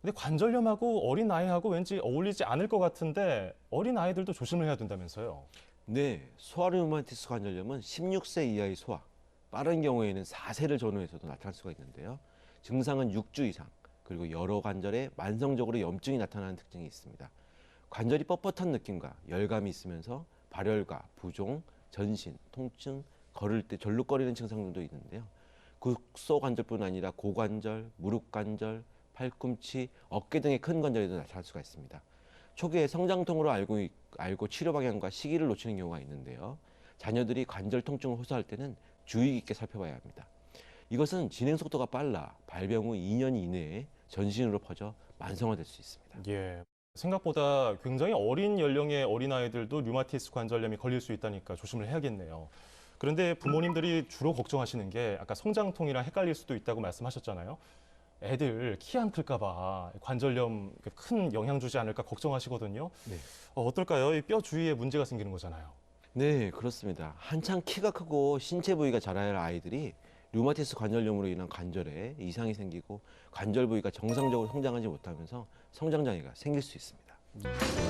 근데 관절염하고 어린 아이하고 왠지 어울리지 않을 것 같은데 어린 아이들도 조심을 해야 된다면서요. 네, 소아류마티스 관절염은 16세 이하의 소아, 빠른 경우에는 4세를 전후해서도 나타날 수가 있는데요. 증상은 6주 이상, 그리고 여러 관절에 만성적으로 염증이 나타나는 특징이 있습니다. 관절이 뻣뻣한 느낌과 열감이 있으면서 발열과 부종, 전신, 통증, 걸을 때 절룩거리는 증상들도 있는데요. 국소 관절뿐 아니라 고관절, 무릎 관절, 팔꿈치, 어깨 등의 큰 관절에도 나타날 수가 있습니다. 초기에 성장통으로 알고, 있- 알고 치료 방향과 시기를 놓치는 경우가 있는데요. 자녀들이 관절 통증을 호소할 때는 주의 깊게 살펴봐야 합니다. 이것은 진행 속도가 빨라 발병 후 2년 이내에 전신으로 퍼져 만성화될 수 있습니다. 예. 생각보다 굉장히 어린 연령의 어린 아이들도 류마티스 관절염이 걸릴 수 있다니까 조심을 해야겠네요. 그런데 부모님들이 주로 걱정하시는 게 아까 성장통이랑 헷갈릴 수도 있다고 말씀하셨잖아요. 애들 키 안 클까봐 관절염 큰 영향 주지 않을까 걱정하시거든요. 네. 어, 어떨까요? 이 뼈 주위에 문제가 생기는 거잖아요. 네, 그렇습니다. 한창 키가 크고 신체 부위가 자라야 할 아이들이 류마티스 관절염으로 인한 관절에 이상이 생기고 관절 부위가 정상적으로 성장하지 못하면서 성장 장애가 생길 수 있습니다.